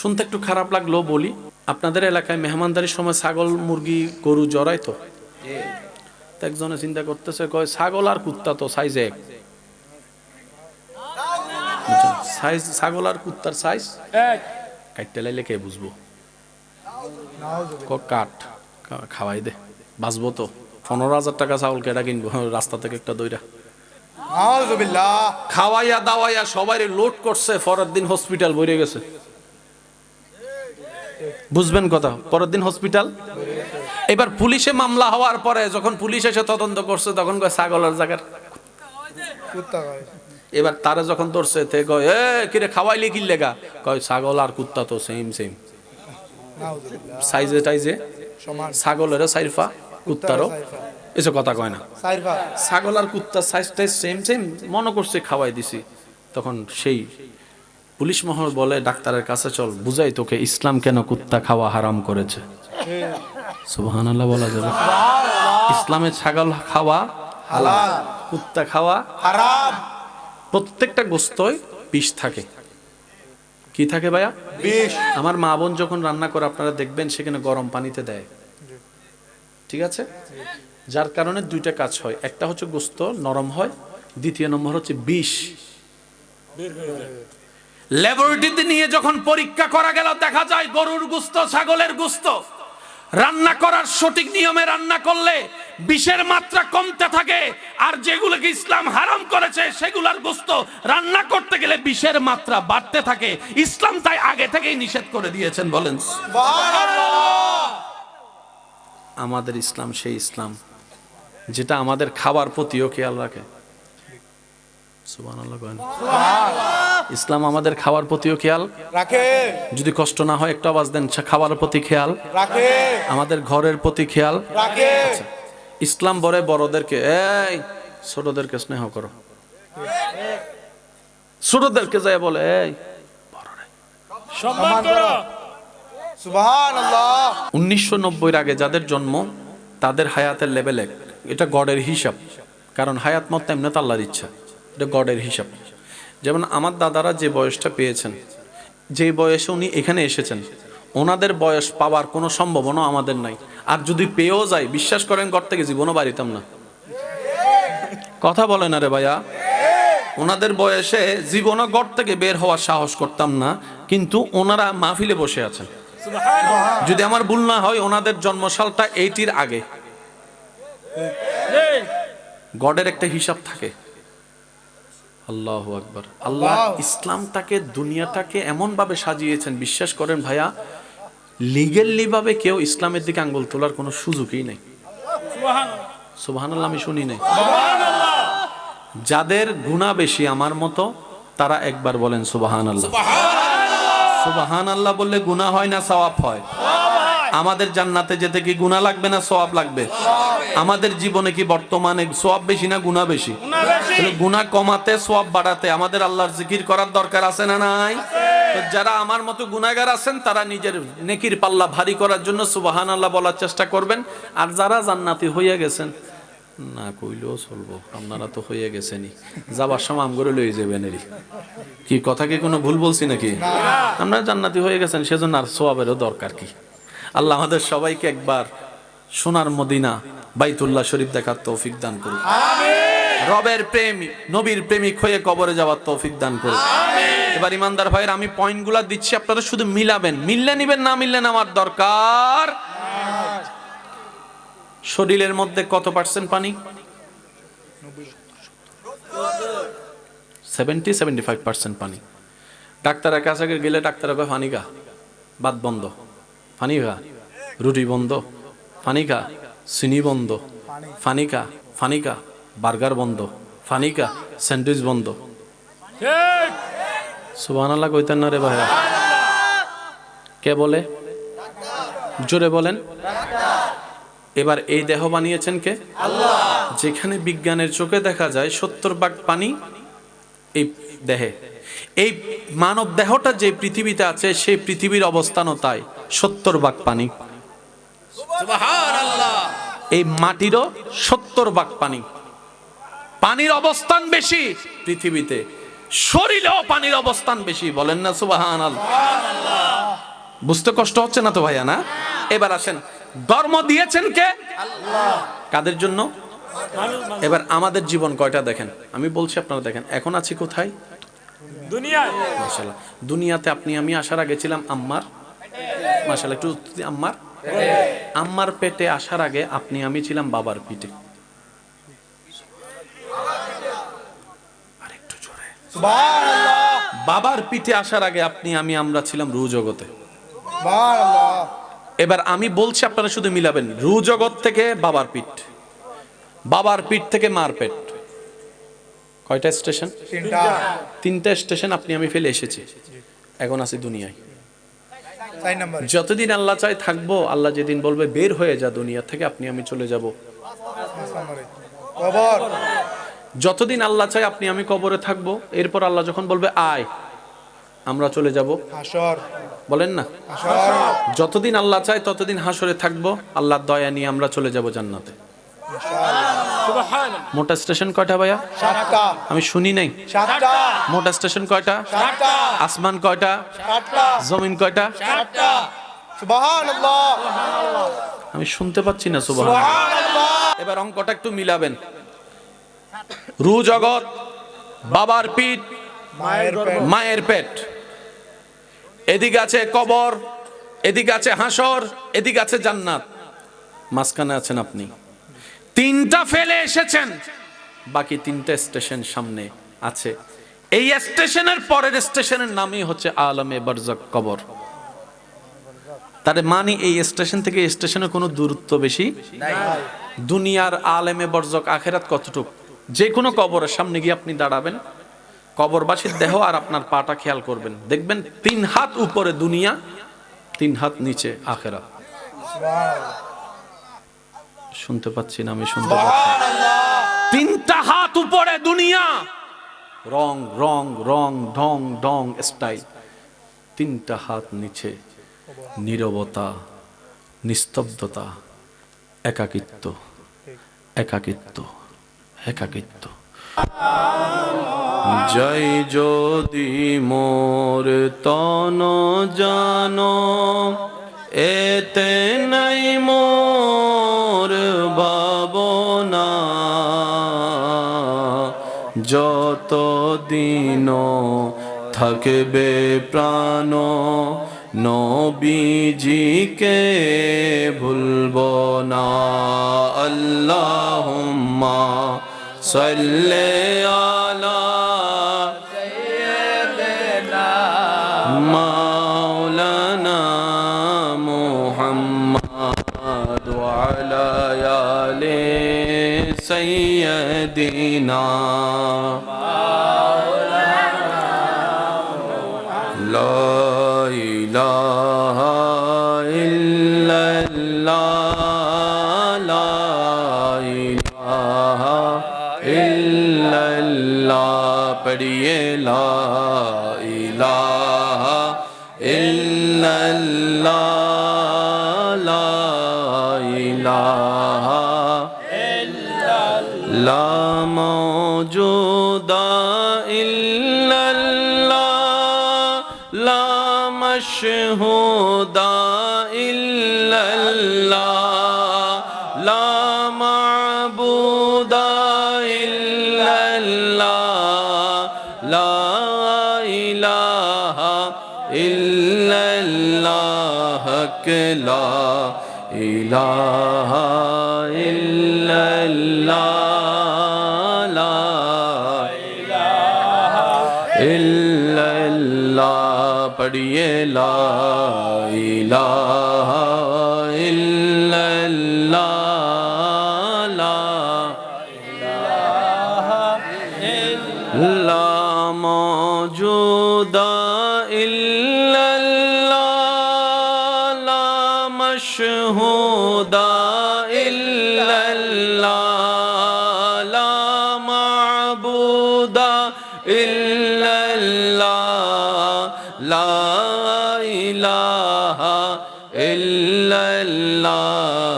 শুনতে একটু খারাপ লাগল বলি আপনাদের এলাকায় মেহমানদারির সময় ছাগল মুরগি গরু জড়ায় তো? একজনে চিন্তা করতেছে কয় ছাগল আর কুত্তা তো সাইজ এক। সাইজ ছাগল আর কুত্তার সাইজ কাটতে লাইলে কে বুঝব? ক কাঠ খাওয়াই দে। বাঁচবো তো। পনেরো হাজার টাকা চাউল কেটা কিনবো? রাস্তা থেকে একটা দইরা। খাওয়াইয়া দাওয়াইয়া সবাই লোড করছে পরের দিন হসপিটাল বইরে গেছে। বুঝবেন কথা পরের দিন হসপিটাল এবার পুলিশে মামলা হওয়ার পরে যখন পুলিশ এসে তদন্ত করছে তখন কয় ছাগলের জায়গার এবার তারা যখন ধরছে তে কয় এ কিরে খাওয়াইলে কি লেগা? কয় ছাগল আর কুত্তা তো সেম সেম সাইজে টাইজে ছাগলেরও সাইরফা কুত্তারও। সাইফা। এসব কথা কয় না। ছাগল আর কুত্তার সাইজটাই সেম সেম মনে করছে খাওয়াই দিছি। তখন সেই পুলিশ মহল বলে ডাক্তারের কাছে চল বুঝাই তোকে ইসলাম কেন কুত্তা খাওয়া হারাম করেছে? সুবহানাল্লাহ বলা যাবে। ইসলামে ছাগল খাওয়া হালাল কুত্তা খাওয়া হারাম। প্রত্যেকটা গোস্তই বিষ থাকে। কি থাকে ভাইয়া? বিষ। আমার মা বোন যখন রান্না করে আপনারা দেখবেন সেখানে গরম পানিতে দেয়। ঠিক আছে? যার কারণে দুইটা কাজ হয়। একটা হচ্ছে গোস্ত নরম হয় দ্বিতীয় নম্বর হচ্ছে বিষ। ল্যাবরেটরিতে নিয়ে যখন পরীক্ষা করা গেল, দেখা যায় গরুর গুস্ত, ছাগলের গুস্ত। রান্না করার সঠিক নিয়মে রান্না করলে বিষের মাত্রা কমতে থাকে, আর যেগুলোকে ইসলাম হারাম করেছে, সেগুলোর গোস্ত রান্না করতে গেলে বিষের মাত্রা বাড়তে থাকে। ইসলাম তাই আগে থেকেই নিষেধ করে দিয়েছেন, বলেন। আমাদের ইসলাম সেই ইসলাম, যেটা আমাদের খাবার প্রতিও খেয়াল রাখে। সুবহানাল্লাহ। ইসলাম আমাদের খাওয়ার প্রতিও খেয়াল। রাখে যদি কষ্ট না হয় একটু আওয়াজ দেন খাবারের প্রতি খেয়াল। রাখে আমাদের ঘরের প্রতি খেয়াল। রাখে ইসলাম বলে বড়দেরকে এই ছোটদেরকে স্নেহ করো। ছোটদেরকে যায় বলে এই সম্মান করো। সুবহানাল্লাহ। উনিশশো নব্বইয়ের আগে যাদের জন্ম তাদের হায়াতের লেভেল এক। এটা গডের হিসাব। কারণ হায়াত মত এমনি আল্লাহর ইচ্ছা। এটা গডের হিসাব। যেমন আমার দাদারা যে বয়সটা পেয়েছেন যে বয়সে উনি এখানে এসেছেন ওনাদের বয়স পাওয়ার কোনো সম্ভাবনা আমাদের নাই। আর যদি পেয়েও যায় বিশ্বাস করেন ঘর থেকে জীবনও বাড়িতাম না। কথা বলে না রে ভাইয়া। ওনাদের বয়সে জীবনও ঘর থেকে বের হওয়ার সাহস করতাম না কিন্তু ওনারা মাহফিলে বসে আছেন। যদি আমার ভুল না হয় ওনাদের জন্মসালটা এইটির আগে। গডের একটা হিসাব থাকে। আল্লাহ আকবর। আল্লাহ ইসলামটাকে দুনিয়াটাকে এমন ভাবে সাজিয়েছেন বিশ্বাস করেন ভাইয়া লিগেলি ভাবে কেউ ইসলামের দিকে আঙ্গুল তোলার কোনো সুযোগই নেই। সুবহানাল্লাহ। আমি শুনি নাই। যাদের গুণা বেশি আমার মতো তারা একবার বলেন সুবাহান আল্লাহ সুবাহান আল্লাহ বললে গুণা হয় না সওয়াব হয়? আমাদের জান্নাতে যেতে কি গুণা লাগবে না সওয়াব লাগবে? আমাদের জীবনে কি বর্তমানে সওয়াব বেশি না গুণা বেশি? গুণা কমাতে সওয়াব বাড়াতে আমাদের আল্লাহর জিকির করার দরকার আছে না নাই? যারা আমার মতো গুনাহগার আছেন তারা নিজের নেকির পাল্লা ভারী করার জন্য সুবাহান আল্লাহ বলার চেষ্টা করবেন। আর যারা জান্নাতি হইয়া গেছেন না কইলেও চলবো আপনারা তো হয়ে গেছেনই। যাবার সময় আম করে লয়ে যাবেন এরি। কি কথা কি কোনো ভুল বলছি নাকি? আপনারা জান্নাতি হয়ে গেছেন সেজন্য আর সোয়াবেরও দরকার কি? আল্লাহ আমাদের সবাইকে একবার সোনার মদিনা বাইতুল্লাহ শরীফ দেখার তৌফিক দান করুন। রবের প্রেমিক নবীর প্রেমিক হয়ে কবরে যাওয়ার তৌফিক দান করুন। এবার ইমানদার ভাইয়ের আমি পয়েন্টগুলা দিচ্ছি আপনারা শুধু মিলাবেন। মিললে নিবেন না মিললে আমার দরকার। শরীরের মধ্যে কত পার্সেন্ট পানি? সেভেন্টি সেভেন্টি ফাইভ পার্সেন্ট পানি ডাক্তারের কাছে গেলে ডাক্তার পানি খা ভাত বন্ধ পানি খা রুটি বন্ধ। খা চিনি বন্ধ পানি খা বার্গার বন্ধ। ফানিকা, স্যান্ডউইচ বন্ধ। সুবাহ কইতেন না রে ভাইয়া কে বলে? জোরে বলেন। এবার এই দেহ বানিয়েছেন কে? যেখানে বিজ্ঞানের চোখে দেখা যায় সত্তর ভাগ পানি এই দেহে। এই মানব দেহটা যে পৃথিবীতে আছে, সেই পৃথিবীর অবস্থানও তাই, সত্তর ভাগ পানি। এই মাটিরও সত্তর ভাগ পানি। পানির অবস্থান বেশি পৃথিবীতে। শরীরেও পানির অবস্থান বেশি বলেন না সুবাহান বুঝতে কষ্ট হচ্ছে না তো ভাইয়া না? এবার আসেন ধর্ম দিয়েছেন কে? কাদের জন্য? এবার আমাদের জীবন কয়টা দেখেন? আমি বলছি আপনারা দেখেন এখন আছি কোথায়? দুনিয়ায়। দুনিয়াতে আপনি আমি আসার আগে ছিলাম আম্মার। মাশাল্লাহ একটু আম্মার। আম্মার পেটে আসার আগে আপনি আমি ছিলাম বাবার পিঠে। বাবার পিঠে আসার আগে আপনি আমি আমরা ছিলাম রু জগতে। এবার আমি বলছি আপনারা শুধু মিলাবেন। রু জগৎ থেকে বাবার পিঠ। বাবার পিঠ থেকে মার পেট। কয়টা স্টেশন? তিনটা স্টেশন আপনি আমি ফেলে এসেছি। এখন আছি দুনিয়ায়। যতদিন আল্লাহ চাই থাকব আল্লাহ যেদিন বলবে বের হয়ে যা দুনিয়া থেকে আপনি আমি চলে যাব। যতদিন আল্লাহ চাই আপনি আমি কবরে থাকব এরপর আল্লাহ যখন বলবে আয় আমরা চলে যাব। বলেন না? যতদিন আল্লাহ চায় ততদিন হাসরে থাকব আল্লাহর দয়া নিয়ে আমরা চলে যাব জান্নাতে। মোটা স্টেশন কয়টা ভাইয়া? সাতটা। আমি শুনি নাই। সাতটা। মোটা স্টেশন কয়টা? সাতটা। আসমান কয়টা? সাতটা। জমিন কয়টা? সাতটা। সুবহানাল্লাহ। আমি শুনতে পাচ্ছি না সুবাহ সুবহানাল্লাহ। এবার অঙ্কটা একটু মিলাবেন। রু জগৎ বাবার পিঠ মায়ের পেট। এদিকে আছে কবর এদিকে আছে হাসর এদিকে আছে জান্নাত। মাঝখানে আছেন আপনি। তিনটা ফেলে এসেছেন। বাকি তিনটা স্টেশন সামনে আছে। এই স্টেশনের পরের স্টেশনের নামই হচ্ছে আলমে বরজক কবর। তার মানে এই স্টেশন থেকে এই স্টেশনের কোনো দূরত্ব বেশি? দুনিয়ার আলেমে বর্জক আখেরাত কতটুক? যে কোনো কবরের সামনে গিয়ে আপনি দাঁড়াবেন। কবরবাসীর দেহ আর আপনার পাটা খেয়াল করবেন। দেখবেন তিন হাত উপরে দুনিয়া তিন হাত নিচে আখেরাত। শুনতে পাচ্ছি না আমি শুনতে পাচ্ছি তিনটা হাত উপরে দুনিয়া। রং রং রং ঢং ঢং স্টাইল তিনটা হাত নিচে নীরবতা নিস্তব্ধতা একাকিত্ব একাকিত্ব একাকিত্ব। জয় যদি মোর তন জানো এতে নাই মোর ভাবনা যত দিন থাকবে প্রাণ নবীজিকে ভুলব না। আল্লাহুম্মা সাল্লি আলা মাওলানা মুহাম্মদ। سيدنا لا إله إلا الله لا إله إلا الله پڑھیے لا إله إلا الله مشهود إلا الله لا معبود إلا الله لا إله إلا الله لا إله إلا الله پڑھیے لا الہ الا اللہ لا موجود الا اللہ لا مشہور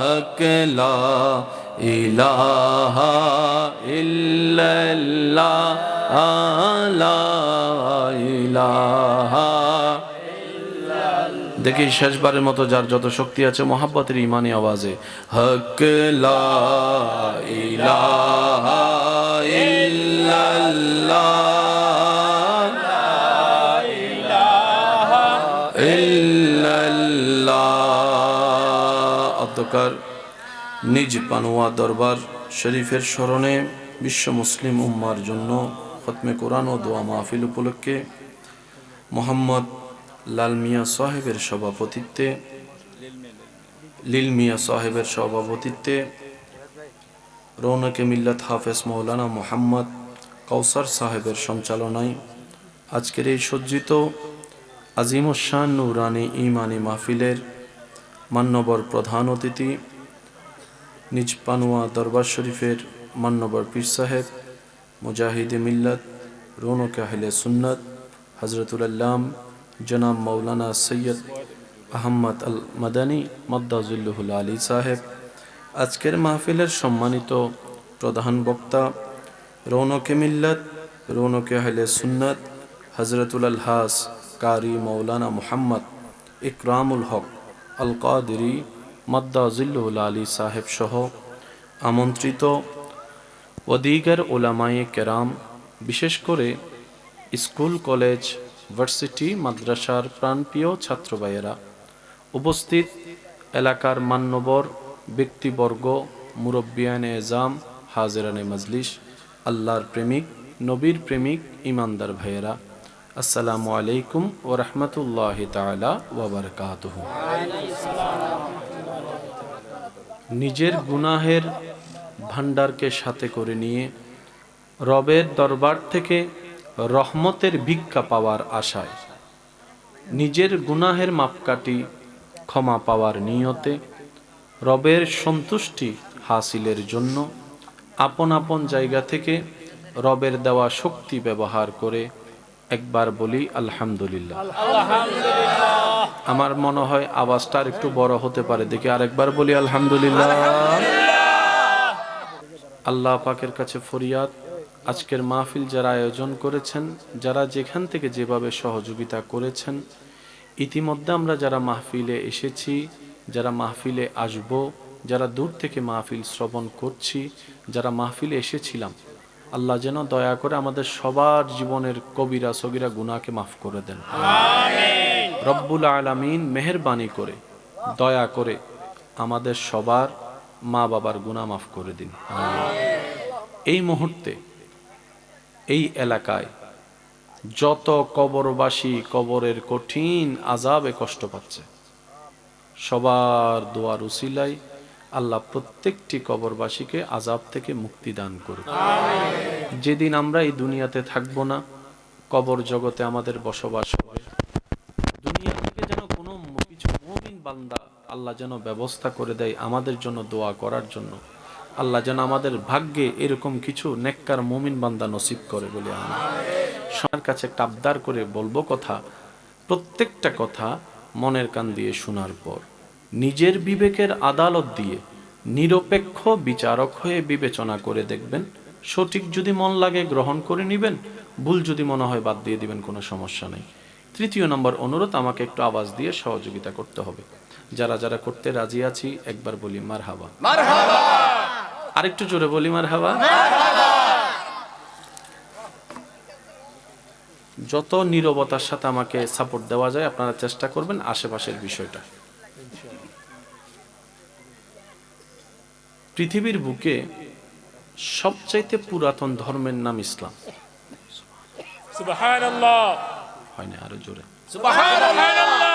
হক লা ইলাহা দেখি শেষবারের মতো যার যত শক্তি আছে, মহাব্বতের ইমানি আওয়াজে। হক লা ইলাহা ইল্লাল্লাহ। অধ্যকার নিজ পানোয়া দরবার শরীফের স্মরণে বিশ্ব মুসলিম উম্মার জন্য খতমে কোরআন ও দোয়া মাহফিল উপলক্ষে মোহাম্মদ লাল মিয়া সাহেবের সভাপতিত্বে লিল মিয়া সাহেবের সভাপতিত্বে রৌনকে মিল্লাত হাফেজ মৌলানা মোহাম্মদ কৌসার সাহেবের সঞ্চালনায় আজকের এই সজ্জিত আজিমুসান নুরানি ইমানি মাহফিলের মান্যবর প্রধান অতিথি, নিজ পানুয়া দরবার শরীফের মান্যবর পীর সাহেব, মুজাহিদে মিল্লাত, রৌনক আহলে সুন্নত হজরতুল আল্লাম, জনাব মৌলানা সৈয়দ আহম্মদ আল মাদানী, মদ্দাজুল্লুহুল আলী সাহেব। আজকের মাহফিলের সম্মানিত প্রধান বক্তা রৌনকে মিল্লাত, রৌনকে আহলে সুন্নত হজরতুল আলহাস কারি মৌলানা মুহাম্মদ ইকরামুল হক। আল কাদিরি মদ্দাজুল্লুহুল আলী সাহেব সহ আমন্ত্রিত ওদিগার ওলামায়ে কেরাম, বিশেষ করে স্কুল, কলেজ, ভার্সিটি, মাদ্রাসার প্রাণপ্রিয় ছাত্র ভাইয়েরা উপস্থিত এলাকার মান্যবর ব্যক্তিবর্গ মুরব্বিয়ানে এজাম হাজেরানে মজলিস, আল্লাহর প্রেমিক, নবীর প্রেমিক, ইমানদার ভাইয়েরা। আসসালামু আলাইকুম ও রহমতুল্লাহ তালা ওবরকাতহ নিজের গুনাহের ভান্ডারকে সাথে করে নিয়ে রবের দরবার থেকে রহমতের ভিক্ষা পাওয়ার আশায় নিজের গুনাহের মাপকাঠি ক্ষমা পাওয়ার নিয়তে রবের সন্তুষ্টি হাসিলের জন্য আপন আপন জায়গা থেকে রবের দেওয়া শক্তি ব্যবহার করে একবার বলি আলহামদুলিল্লাহ। আমার মনে হয় আওয়াজটা আর একটু বড় হতে পারে। দেখি আরেকবার বলি আলহামদুলিল্লাহ। আল্লাহ পাকের কাছে ফরিয়াদ আজকের মাহফিল যারা আয়োজন করেছেন যারা যেখান থেকে যেভাবে সহযোগিতা করেছেন ইতিমধ্যে আমরা যারা মাহফিলে এসেছি যারা মাহফিলে আসব যারা দূর থেকে মাহফিল শ্রবণ করছি যারা মাহফিলে এসেছিলাম আল্লাহ যেন দয়া করে আমাদের সবার জীবনের কবিরা সগিরা গুনাহকে মাফ করে দেন। রব্বুল আলামিন মেহেরবানি করে দয়া করে আমাদের সবার মা বাবার গুনাহ মাফ করে দিন। এই মুহূর্তে এই এলাকায় যত কবরবাসী কবরের কঠিন আজাবে কষ্ট পাচ্ছে সবার দোয়ার উসিলাই আল্লাহ প্রত্যেকটি কবরবাসীকে আজাব থেকে মুক্তি দান করুন যেদিন আমরা এই দুনিয়াতে থাকব না, কবর জগতে আমাদের বসবাস হবে। দুনিয়া থেকে যেন কোনো কিছু মুমিন বান্দা আল্লাহ যেন ব্যবস্থা করে দেয় আমাদের জন্য দোয়া করার জন্য, আল্লাহ যেন আমাদের ভাগ্যে এরকম কিছু নেককার মুমিন বান্দা নসিব করে বলে আমি। সবার কাছে একটা আবদার করে বলব কথা, প্রত্যেকটা কথা মনের কান দিয়ে শোনার পর। নিজের বিবেকের আদালত দিয়ে নিরপেক্ষ বিচারক হয়ে বিবেচনা করে দেখবেন সঠিক যদি মন লাগে গ্রহণ করে নেবেন ভুল যদি মনে হয় বাদ দিয়ে দিবেন কোনো সমস্যা নেই। তৃতীয় নম্বর অনুরোধ আমাকে একটু আওয়াজ দিয়ে সহযোগিতা করতে হবে। যারা যারা করতে রাজি আছি একবার বলি মার হাবা আরেকটু জোরে বলি মার হাবা যত নীরবতার সাথে আমাকে সাপোর্ট দেওয়া যায় আপনারা চেষ্টা করবেন আশেপাশের বিষয়টা। পৃথিবীর বুকে সবচাইতে পুরাতন ধর্মের নাম ইসলাম। হয় না আরও জোরে। সুবহানাল্লাহ।